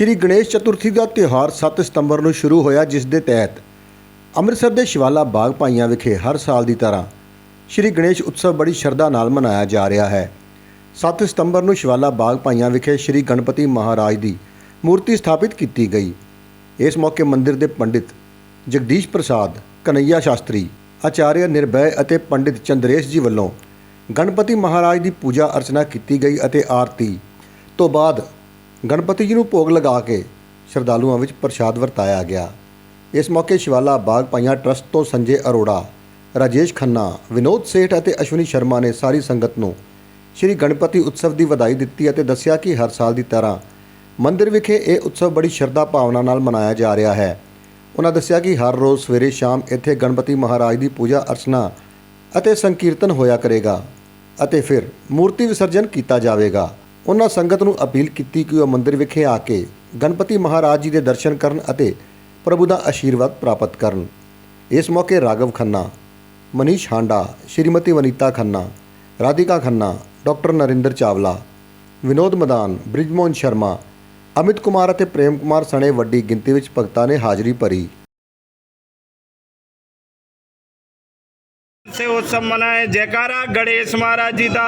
ਸ਼੍ਰੀ ਗਣੇਸ਼ ਚਤੁਰਥੀ ਦਾ ਤਿਉਹਾਰ 7 ਸਤੰਬਰ ਨੂੰ ਸ਼ੁਰੂ ਹੋਇਆ, ਜਿਸ ਦੇ ਤਹਿਤ ਅੰਮ੍ਰਿਤਸਰ ਦੇ ਸ਼ਿਵਾਲਾ ਬਾਗ ਭਾਈਆਂ ਵਿਖੇ ਹਰ ਸਾਲ ਦੀ ਤਰ੍ਹਾਂ ਸ਼੍ਰੀ ਗਣੇਸ਼ ਉਤਸਵ ਬੜੀ ਸ਼ਰਧਾ ਨਾਲ ਮਨਾਇਆ ਜਾ ਰਿਹਾ ਹੈ। 7 ਸਤੰਬਰ ਨੂੰ ਸ਼ਿਵਾਲਾ ਬਾਗ ਭਾਈਆਂ ਵਿਖੇ ਸ਼੍ਰੀ ਗਣਪਤੀ ਮਹਾਰਾਜ ਦੀ ਮੂਰਤੀ ਸਥਾਪਿਤ ਕੀਤੀ ਗਈ। ਇਸ ਮੌਕੇ ਮੰਦਿਰ ਦੇ ਪੰਡਿਤ ਜਗਦੀਸ਼ ਪ੍ਰਸਾਦ, ਕਨਈਆ ਸ਼ਾਸਤਰੀ, ਆਚਾਰਿਆ ਨਿਰਭੈ ਅਤੇ ਪੰਡਿਤ ਚੰਦਰੇਸ਼ ਜੀ ਵੱਲੋਂ ਗਣਪਤੀ ਮਹਾਰਾਜ ਦੀ ਪੂਜਾ ਅਰਚਨਾ ਕੀਤੀ ਗਈ ਅਤੇ ਆਰਤੀ ਤੋਂ ਬਾਅਦ ਗਣਪਤੀ ਜੀ ਨੂੰ ਭੋਗ ਲਗਾ ਕੇ ਸ਼ਰਧਾਲੂਆਂ ਵਿੱਚ ਪ੍ਰਸ਼ਾਦ ਵਰਤਾਇਆ ਗਿਆ। ਇਸ ਮੌਕੇ ਸ਼ਿਵਾਲਾ ਬਾਗ ਪਾਈਆਂ ਟਰਸਟ ਤੋਂ ਸੰਜੇ ਅਰੋੜਾ, ਰਾਜੇਸ਼ ਖੰਨਾ, ਵਿਨੋਦ ਸੇਠ ਅਤੇ ਅਸ਼ਵਨੀ ਸ਼ਰਮਾ ਨੇ ਸਾਰੀ ਸੰਗਤ ਨੂੰ ਸ਼੍ਰੀ ਗਣਪਤੀ ਉਤਸਵ ਦੀ ਵਧਾਈ ਦਿੱਤੀ ਅਤੇ ਦੱਸਿਆ ਕਿ ਹਰ ਸਾਲ ਦੀ ਤਰ੍ਹਾਂ ਮੰਦਿਰ ਵਿਖੇ ਇਹ ਉਤਸਵ ਬੜੀ ਸ਼ਰਧਾ ਭਾਵਨਾ ਨਾਲ ਮਨਾਇਆ ਜਾ ਰਿਹਾ ਹੈ। ਉਹਨਾਂ ਦੱਸਿਆ ਕਿ ਹਰ ਰੋਜ਼ ਸਵੇਰੇ ਸ਼ਾਮ ਇੱਥੇ ਗਣਪਤੀ ਮਹਾਰਾਜ ਦੀ ਪੂਜਾ ਅਰਚਨਾ ਅਤੇ ਸੰਕੀਰਤਨ ਹੋਇਆ ਕਰੇਗਾ ਅਤੇ ਫਿਰ ਮੂਰਤੀ ਵਿਸਰਜਨ ਕੀਤਾ ਜਾਵੇਗਾ। ਉਹਨਾਂ ਸੰਗਤ ਨੂੰ ਅਪੀਲ ਕੀਤੀ ਕਿ ਉਹ ਮੰਦਿਰ ਵਿਖੇ ਆ ਕੇ ਗਣਪਤੀ ਮਹਾਰਾਜ ਜੀ ਦੇ ਦਰਸ਼ਨ ਕਰਨ ਅਤੇ ਪ੍ਰਭੂ ਦਾ ਆਸ਼ੀਰਵਾਦ ਪ੍ਰਾਪਤ ਕਰਨ। ਇਸ ਮੌਕੇ ਰਾਘਵ ਖੰਨਾ, ਮਨੀਸ਼ ਹਾਂਡਾ, ਸ਼੍ਰੀਮਤੀ ਵਨੀਤਾ ਖੰਨਾ, ਰਾਧਿਕਾ ਖੰਨਾ, ਡਾਕਟਰ ਨਰਿੰਦਰ ਚਾਵਲਾ, ਵਿਨੋਦ ਮਦਾਨ, ਬ੍ਰਿਜਮੋਹਨ ਸ਼ਰਮਾ, ਅਮਿਤ ਕੁਮਾਰ ਅਤੇ ਪ੍ਰੇਮ ਕੁਮਾਰ ਸਣੇ ਵੱਡੀ ਗਿਣਤੀ ਵਿੱਚ ਭਗਤਾਂ ਨੇ ਹਾਜ਼ਰੀ ਭਰੀ। से उत्सव मनाए जयकारा गणेश महाराज जी का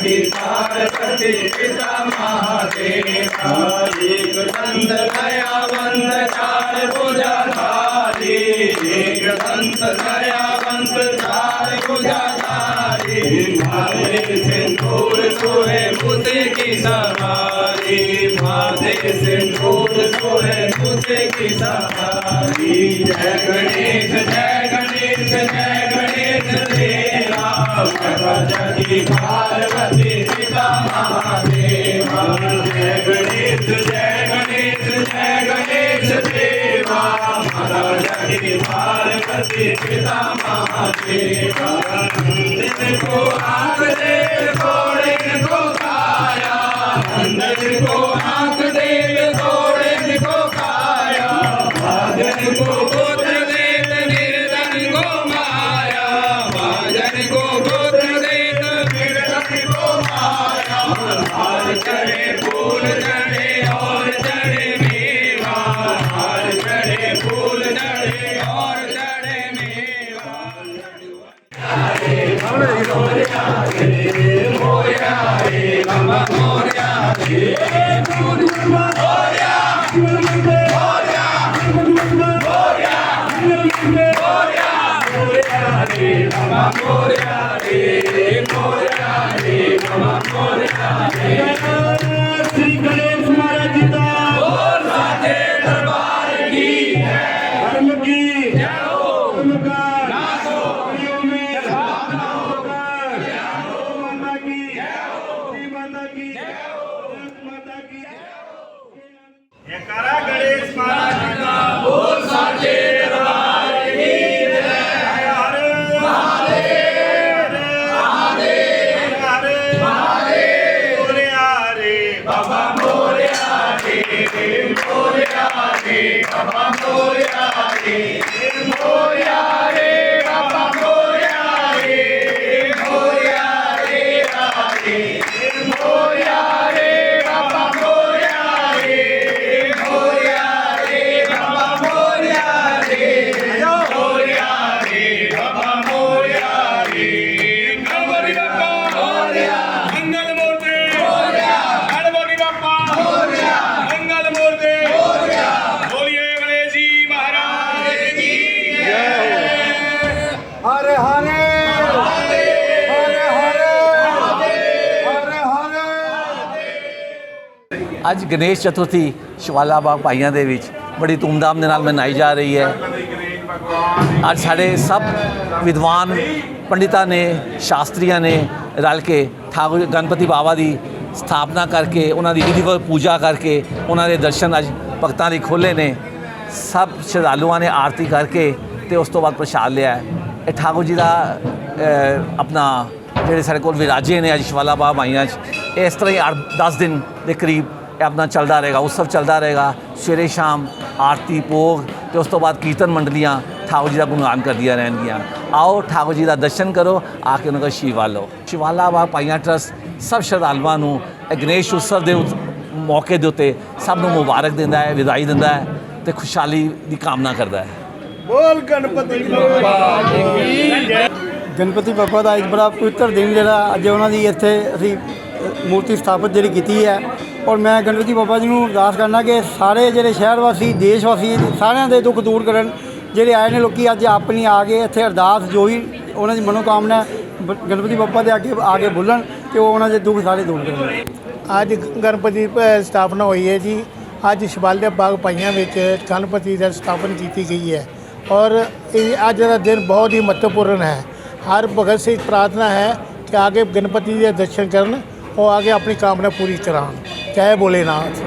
ਹਰੀ ਸਾਰ ਸਤੇ ਪਿਤਾ ਮਹਾਦੇਵਾ ਏਕ ਸੰਤ ਦਇਆਵੰਤ ਚਾਰ ਪੂਜਾ ਧਾਰੀ ਏਕ ਸੰਤ ਦਇਆਵੰਤ ਚਾਰ ਪੂਜਾ ਧਾਰੀ ਭਾਰੇ ਸਿੰਧੂਰ ਸੋਹੇ ਮੁਸੇ ਕੀ ਸਵਾਰੀ ਭਾਰੇ ਸਿੰਧੂਰ ਸੋਹੇ ਮੁਸੇ ਕੀ ਸਵਾਰੀ ਜੈ ਗਣੇਸ਼ ਜੈ ਗਣੇਸ਼ ਜੈ ਗਣੇਸ਼ ਦੇ हरिओम में भावना होकर जय हो माता की जय हो श्री माता की Mama Moria Re, Moria Re, Mama Moria Re. Sri Ganesh Maharaj Ji da. Bol ਸਾਡੇ ਦਰਬਾਰ ਕੀ ਹੈ। ਧਰਮ ਕੀ ਜੈ ਹੋ। ਧਰਮ ਕਾ ਨਾਸ ਹੋ। ਹਰਿਓਮ ਮੇਂ ਸਲਾਮ ਨਾ ਹੋ। ਜੈ ਹੋ ਮਾਤਾ ਕੀ ਜੈ ਹੋ। ਮਾਤਾ ਕੀ ਜੈ ਹੋ। ਮਾਤਾ ਕੀ ਜੈ ਹੋ। ਜੈ ਕਾਰਾ हर महादेव मोरया रे बाबा मोरया रे मोरया रे बाबा ਅੱਜ ਗਣੇਸ਼ ਚਤੁਰਥੀ ਸ਼ਿਵਾਲਾ ਬਾਗ ਭਾਈਆਂ ਦੇ ਵਿੱਚ ਬੜੀ ਧੂਮਧਾਮ ਦੇ ਨਾਲ ਮਨਾਈ ਜਾ ਰਹੀ ਹੈ। ਅੱਜ ਸਾਡੇ ਸਭ ਵਿਦਵਾਨ ਪੰਡਿਤਾਂ ਨੇ, ਸ਼ਾਸਤਰੀਆਂ ਨੇ ਰਲ ਕੇ ਠਾਕੁਰ ਗਣਪਤੀ ਬਾਬਾ ਦੀ ਸਥਾਪਨਾ ਕਰਕੇ, ਉਹਨਾਂ ਦੀ ਵਿਧੀਵਤ ਪੂਜਾ ਕਰਕੇ, ਉਹਨਾਂ ਦੇ ਦਰਸ਼ਨ ਅੱਜ ਭਗਤਾਂ ਲਈ ਖੋਲ੍ਹੇ ਨੇ। ਸਭ ਸ਼ਰਧਾਲੂਆਂ ਨੇ ਆਰਤੀ ਕਰਕੇ ਤੇ ਉਸ ਤੋਂ ਬਾਅਦ ਪ੍ਰਸ਼ਾਦ ਲਿਆ ਇਹ ਠਾਕੁਰ ਜੀ ਦਾ ਆਪਣਾ ਜਿਹੜੇ ਸਾਡੇ ਕੋਲ ਵਿਰਾਜੇ ਨੇ ਅੱਜ ਸ਼ਵਾਲਾ ਬਾਬ ਮਾਈਆਂ 'ਚ ਇਹ ਇਸ ਤਰ੍ਹਾਂ ਹੀ 10 ਦਿਨ ਦੇ ਕਰੀਬ ਆਪਣਾ ਚੱਲਦਾ ਰਹੇਗਾ ਉਤਸਵ ਚੱਲਦਾ ਰਹੇਗਾ ਸਵੇਰੇ ਸ਼ਾਮ ਆਰਤੀ ਭੋਗ ਤੇ ਉਸ ਤੋਂ ਬਾਅਦ ਕੀਰਤਨ ਮੰਡਲੀਆਂ ਠਾਕੁਰ ਜੀ ਦਾ ਗੁਣਗਾਨ ਕਰਦੀਆਂ ਰਹਿਣਗੀਆਂ। ਆਓ ਠਾਕੁਰ ਜੀ ਦਾ ਦਰਸ਼ਨ ਕਰੋ ਆ ਕੇ ਉਹਨਾਂ ਦਾ ਲਓ। ਸ਼ਿਵਾਲਾ ਬਾਬਾ ਪਾਈਆਂ ਟਰਸਟ ਸਭ ਸ਼ਰਧਾਲੂਆਂ ਨੂੰ ਇਹ ਗਣੇਸ਼ ਉਤਸਵ ਦੇ ਮੌਕੇ ਦੇ ਉੱਤੇ ਸਭ ਨੂੰ ਮੁਬਾਰਕ ਦਿੰਦਾ ਹੈ ਵਿਦਾਈ ਦਿੰਦਾ ਹੈ ਤੇ ਖੁਸ਼ਹਾਲੀ ਦੀ ਕਾਮਨਾ ਕਰਦਾ ਹੈ। ਬੋਲ ਗਣਪਤੀ ਗਣਪਤੀ ਬੱਪਾ ਦਾ ਇੱਕ ਬੜਾ ਪਵਿੱਤਰ ਦਿਨ ਜਿਹੜਾ ਅੱਜ ਉਹਨਾਂ ਦੀ ਇੱਥੇ ਅਸੀਂ ਮੂਰਤੀ ਸਥਾਪਿਤ ਜਿਹੜੀ ਕੀਤੀ ਹੈ ਔਰ ਮੈਂ ਗਣਪਤੀ ਬਾਬਾ ਜੀ ਨੂੰ ਅਰਦਾਸ ਕਰਨਾ ਕਿ ਸਾਰੇ ਜਿਹੜੇ ਸ਼ਹਿਰ ਵਾਸੀ ਦੇਸ਼ ਵਾਸੀ ਸਾਰਿਆਂ ਦੇ ਦੁੱਖ ਦੂਰ ਕਰਨ। ਜਿਹੜੇ ਆਏ ਨੇ ਲੋਕੀ ਅੱਜ ਆਪਣੀ ਆ ਕੇ ਇੱਥੇ ਅਰਦਾਸ ਜੋ ਵੀ ਉਹਨਾਂ ਦੀ ਮਨੋਕਾਮਨਾ ਗਣਪਤੀ ਬਾਬਾ ਦੇ ਅੱਗੇ ਆ ਕੇ ਬੁੱਲਣ ਤੇ ਉਹ ਉਹਨਾਂ ਦੇ ਦੁੱਖ ਸਾਰੇ ਦੂਰ ਕਰਨ। ਅੱਜ ਗਣਪਤੀ ਸਥਾਪਨਾ ਹੋਈ ਹੈ ਜੀ। ਅੱਜ ਸ਼ਿਵਾਲਿਆ ਬਾਗ ਪਾਈਆਂ ਵਿੱਚ ਗਣਪਤੀ ਦਾ ਸਥਾਪਨ ਕੀਤੀ ਗਈ ਹੈ। ਔਰ ਇਹ ਅੱਜ ਦਾ ਦਿਨ ਬਹੁਤ ਹੀ ਮਹੱਤਵਪੂਰਨ ਹੈ। ਹਰ ਭਗਤ ਸਿੰਘ ਪ੍ਰਾਰਥਨਾ ਹੈ ਕਿ ਆ ਕੇ ਗਣਪਤੀ ਦੇ ਦਰਸ਼ਨ ਕਰਨ, ਉਹ ਆ ਕੇ ਆਪਣੀ ਕਾਮਨਾ ਪੂਰੀ ਕਰਾਉਣ। जय भोलेनाथ